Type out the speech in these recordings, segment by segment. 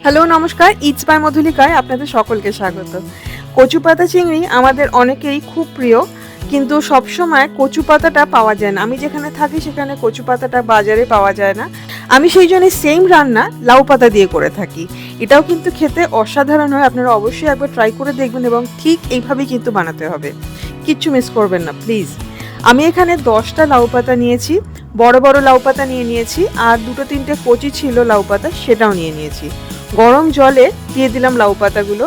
Hello, নমস্কার it's মধুলিকায় আপনাদের সকলকে স্বাগত। কচু পাতা চিংড়ি আমাদের অনেকেই খুব প্রিয়, কিন্তু সবসময় কচু পাতাটা পাওয়া যায় না। আমি যেখানে থাকি সেখানে কচু পাতাটা বাজারে পাওয়া যায় না। আমি সেই জন্য সেম রান্না লাউ পাতা দিয়ে করে থাকি। এটাও কিন্তু খেতে অসাধারণ হয়, আপনারা অবশ্যই একবার ট্রাই করে দেখবেন এবং ঠিক এইভাবেই কিন্তু বানাতে হবে। কিচ্ছু মিস করবেন না প্লিজ আমি এখানে দশটা লাউ পাতা নিয়েছি, বড় বড় লাউ পাতা নিয়ে নিয়েছি, আর দুটো তিনটে কচি ছিল লাউ পাতা, সেটাও নিয়ে নিয়েছি। গরম জলে দিয়ে দিলাম লাউ পাতাগুলো।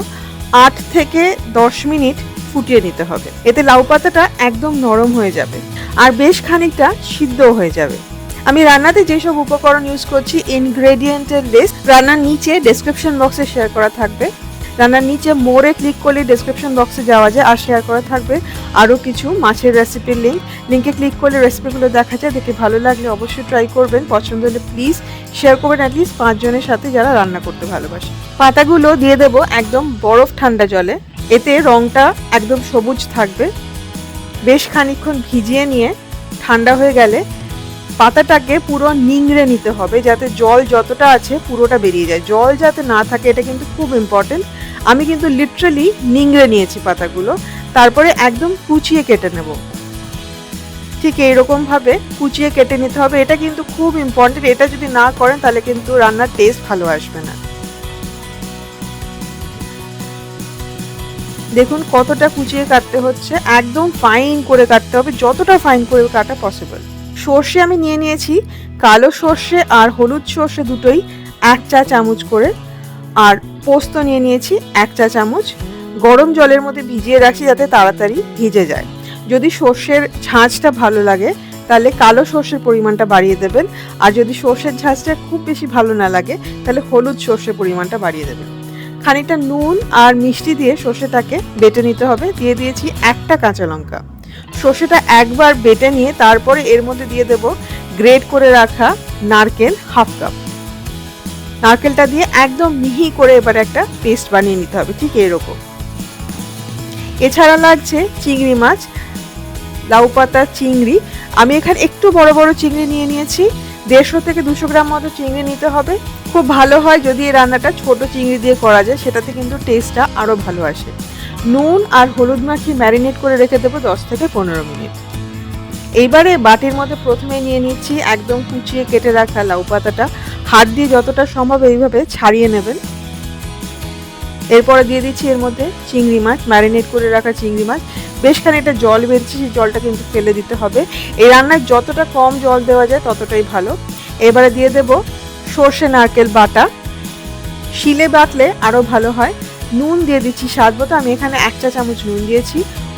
আট থেকে দশ মিনিট ফুটিয়ে নিতে হবে। এতে লাউ পাতাটা একদম নরম হয়ে যাবে আর বেশ খানিকটা সিদ্ধ হয়ে যাবে। আমি রান্নাতে যেসব উপকরণ ইউজ করছি ইনগ্রেডিয়েন্টের লিস্ট রান্নার নিচে ডেসক্রিপশন বক্সে শেয়ার করা থাকবে। রান্নার নিচে মোড়ে ক্লিক করলে ডেসক্রিপশন বক্সে যাওয়া যায় আর শেয়ার করা থাকবে। আরও কিছু মাছের রেসিপির লিঙ্ক লিঙ্কে ক্লিক করলে রেসিপিগুলো দেখা যায়। দেখে ভালো লাগলে অবশ্যই ট্রাই করবেন। পছন্দ হলে প্লিজ শেয়ার করবেন অ্যাটলিস্ট পাঁচজনের সাথে যারা রান্না করতে ভালোবাসে। পাতাগুলো দিয়ে দেবো একদম বরফ ঠান্ডা জলে। এতে রংটা একদম সবুজ থাকবে। বেশ খানিকক্ষণ ভিজিয়ে নিয়ে ঠান্ডা হয়ে গেলে পাতাটাকে পুরো নিংড়ে নিতে হবে যাতে জল যতটা আছে পুরোটা বেরিয়ে যায়। জল যাতে না থাকে এটা কিন্তু খুব ইম্পর্টেন্ট আমি কিন্তু লিটারালি নিংড়ে নিয়েছি পাতাগুলো। তারপরে একদম কুচিয়ে কেটে নেব। ঠিক এইরকম ভাবে কুচিয়ে কেটে নিতে হবে। এটা কিন্তু খুব ইম্পর্টেন্ট এটা যদি না করেন, তাহলে কিন্তু রান্নার টেস্ট ভালো আসবে না। দেখুন কতটা কুচিয়ে কাটতে হচ্ছে। একদম ফাইন করে কাটতে হবে। যতটা ফাইন করে কাটা পসিবল সর্ষে আমি নিয়ে নিয়েছি। কালো সর্ষে আর হলুদ সর্ষে দুটোই এক চা চামচ করে। আর পোস্ত নিয়ে নিয়েছি এক চা চামচ। গরম জলের মধ্যে ভিজিয়ে রাখছি যাতে তাড়াতাড়ি ভিজে যায়। যদি সর্ষের ঝাঁঝটা ভালো লাগে, তাহলে কালো সর্ষের পরিমাণটা বাড়িয়ে দেবেন। আর যদি সর্ষের ঝাঁঝটা খুব বেশি ভালো না লাগে, তাহলে হলুদ সর্ষের পরিমাণটা বাড়িয়ে দেবেন। খানিকটা নুন আর মিষ্টি দিয়ে সর্ষেটাকে বেটে নিতে হবে। দিয়ে দিয়েছি একটা কাঁচা লঙ্কা। সর্ষেটা একবার বেটে নিয়ে তারপরে এর মধ্যে দিয়ে দেব গ্রেট করে রাখা নারকেল হাফ কাপ। নারকেলটা দিয়ে একদম মিহি করে এবার একটা পেস্ট বানিয়ে নিতে হবে, ঠিক এরকম এছাড়া লাগছে চিংড়ি মাছ। লাউ পাতা, চিংড়ি। আমি এখানে একটু বড় বড় চিংড়ি নিয়ে নিয়েছি। দেড়শো থেকে দুশো গ্রাম মতো চিংড়ি নিতে হবে। খুব ভালো হয় যদি এই রান্নাটা ছোট চিংড়ি দিয়ে করা যায়, সেটাতে কিন্তু টেস্টটা আরও ভালো আসে। নুন আর হলুদ মাখিয়ে ম্যারিনেট করে রেখে দেবো দশ থেকে পনেরো মিনিট। এইবারে বাটির মধ্যে প্রথমে নিয়ে নিচ্ছি একদম কুচিয়ে কেটে রাখা লাউ পাতাটা। হাত দিয়ে যতটা সম্ভব এইভাবে ছাড়িয়ে নেবেন। এরপরে দিয়ে দিচ্ছি এর মধ্যে চিংড়ি মাছ ম্যারিনেট করে রাখা চিংড়ি মাছ। বেশ খানিকটা জল বেরোচ্ছে সেই জলটা কিন্তু ফেলে দিতে হবে। এই রান্নায় যতটা কম জল দেওয়া যায় ততটাই ভালো। এবারে দিয়ে দেব সর্ষে নারকেল বাটা। শিলে বাটলে আরও ভালো হয়। নুন দিয়ে দিচ্ছি স্বাদ মতো। আমি এখানে এক চা চামচ নুন দিয়েছি।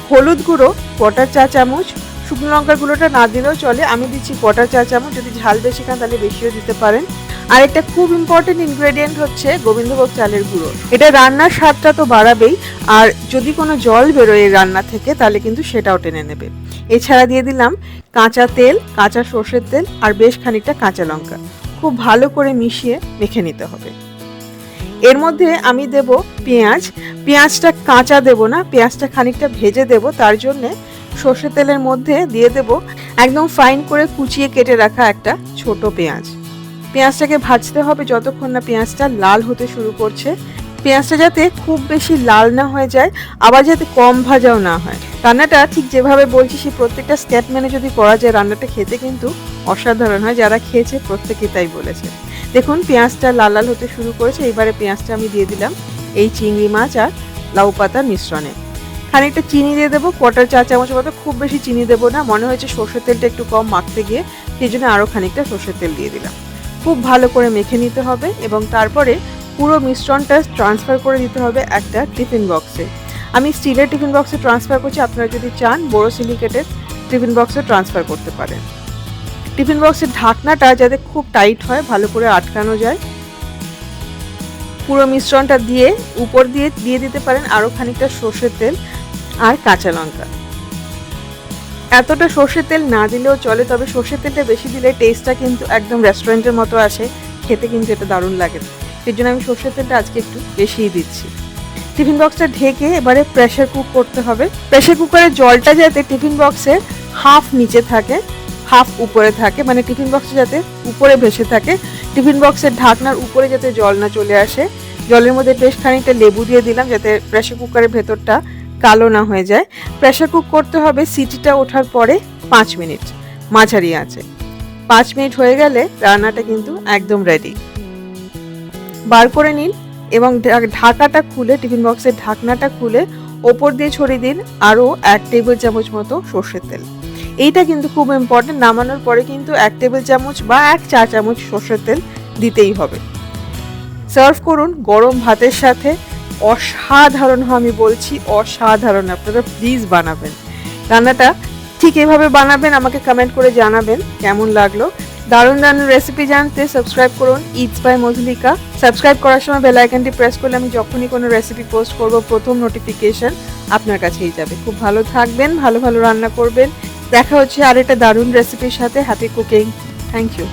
হলুদ গুঁড়ো কোয়াটার চা চামচ। শুকনো লঙ্কার গুঁড়োটা না দিলেও চলে। আমি দিচ্ছি কোয়াটার চা চামচ। যদি ঝাল বেশি খান তাহলে বেশিও দিতে পারেন। আর একটা খুব ইম্পর্টেন্ট ইনগ্রেডিয়েন্ট হচ্ছে গোবিন্দভোগ চালের গুঁড়ো। এটা রান্নার স্বাদটা তো বাড়াবেই, আর যদি কোনো জল বেরোয় রান্না থেকে, তাহলে কিন্তু সেটাও টেনে নেবে। এছাড়া দিয়ে দিলাম কাঁচা তেল, কাঁচা সর্ষের তেল, আর বেশ খানিকটা কাঁচা লঙ্কা। খুব ভালো করে মিশিয়ে মেখে নিতে হবে। এর মধ্যে আমি দেব পেঁয়াজ। পেঁয়াজটা কাঁচা দেব না, পেঁয়াজটা খানিকটা ভেজে দেব। তার জন্যে সর্ষের তেলের মধ্যে দিয়ে দেব একদম ফাইন করে কুচিয়ে কেটে রাখা একটা ছোট পেঁয়াজ। পেঁয়াজটাকে ভাজতে হবে যতক্ষণ না পেঁয়াজটা লাল হতে শুরু করছে। পেঁয়াজটা যাতে খুব বেশি লাল না হয়ে যায়, আবার যাতে কম ভাজাও না হয়। রান্নাটা ঠিক যেভাবে বলছি, সেই প্রত্যেকটা স্টেপ মেনে যদি করা যায়, রান্নাটা খেতে কিন্তু অসাধারণ হয়, যারা খেয়েছে প্রত্যেকে তাই বলেছে। দেখুন, পেঁয়াজটা লাল লাল হতে শুরু করেছে, এবারে পেঁয়াজটা আমি দিয়ে দিলাম এই চিংড়ি মাছ আর লাউ পাতার মিশ্রণে। খানিকটা চিনি দিয়ে দেবো কোয়াটার চা চামচ মতো, খুব বেশি চিনি দেবো না, মনে হয়েছে সর্ষের তেলটা একটু কম মাখতে গিয়ে, সেই জন্য আরও খানিকটা সর্ষের তেল দিয়ে দিলাম। খুব ভালো করে মেখে নিতে হবে এবং তারপরে পুরো মিশ্রণটা ট্রান্সফার করে দিতে হবে একটা টিফিন বক্সে আমি স্টিলের টিফিন বক্সে ট্রান্সফার করছি, আপনারা যদি চান বড় সিলিকেটের টিফিন বক্সে ট্রান্সফার করতে পারেন। টিফিন বক্সের ঢাকনাটা যাতে খুব টাইট হয়, ভালো করে আটকানো যায়। পুরো মিশ্রণটা দিয়ে, উপর দিয়ে দিয়ে দিতে পারেন আরও খানিকটা সর্ষের তেল আর কাঁচা লঙ্কা। এতটা সর্ষের তেল না দিলেও চলে, তবে সর্ষের তেলটা বেশি দিলে টেস্টটা কিন্তু একদম রেস্টুরেন্টের মতো আসে। খেতে কিন্তু এটা দারুণ লাগে। সেই জন্য আমি সর্ষের তেলটা আজকে একটু বেশিই দিচ্ছি। টিফিন বক্সটা ঢেকে এবারে প্রেশার কুক করতে হবে। প্রেশার কুকারের জলটা যাতে টিফিন বক্সের হাফ নিচে থাকে হাফ উপরে থাকে মানে টিফিন বক্সে যাতে উপরে ভেসে থাকে, টিফিন বক্সের ঢাকনার উপরে যাতে জল না চলে আসে। জলের মধ্যে বেশ খানিকটা লেবু দিয়ে দিলাম, যাতে প্রেশার কুকারের ভেতরটা কালো না হয়ে যায়। প্রেশার কুক করতে হবে, সিটিটা ওঠার পরে পাঁচ মিনিট। মাঝারি আছে। পাঁচ মিনিট হয়ে গেলে রান্নাটা কিন্তু একদম রেডি বার করে নিন এবং ঢাকাটা খুলে, টিফিন বক্সের ঢাকনাটা খুলে ওপর দিয়ে ছড়িয়ে দিন আরও এক টেবিল চামচ মতো সর্ষের তেল। এইটা কিন্তু খুব ইম্পর্টেন্ট নামানোর পরে কিন্তু এক টেবিল চামচ বা এক চা চামচ সর্ষের তেল দিতেই হবে। সার্ভ করুন গরম ভাতের সাথে। অসাধারণ, হয়, আমি বলছি অসাধারণ। আপনারা প্লিজ বানাবেন। রান্নাটা ঠিক এভাবে বানাবেন, আমাকে কমেন্ট করে জানাবেন কেমন লাগল। দারুণ দারুণ রেসিপি জানতে সাবস্ক্রাইব করুন ইটস বাই মধুলিকা। সাবস্ক্রাইব করার সময় বেল আইকনটি প্রেস করলে আমি যখনই কোনো রেসিপি পোস্ট করব, প্রথম নোটিফিকেশন আপনার কাছেই যাবে। খুব ভালো থাকবেন, ভালো ভালো রান্না করবেন। দেখা হচ্ছে আর একটা দারুণ রেসিপির সাথে। Happy cooking thank you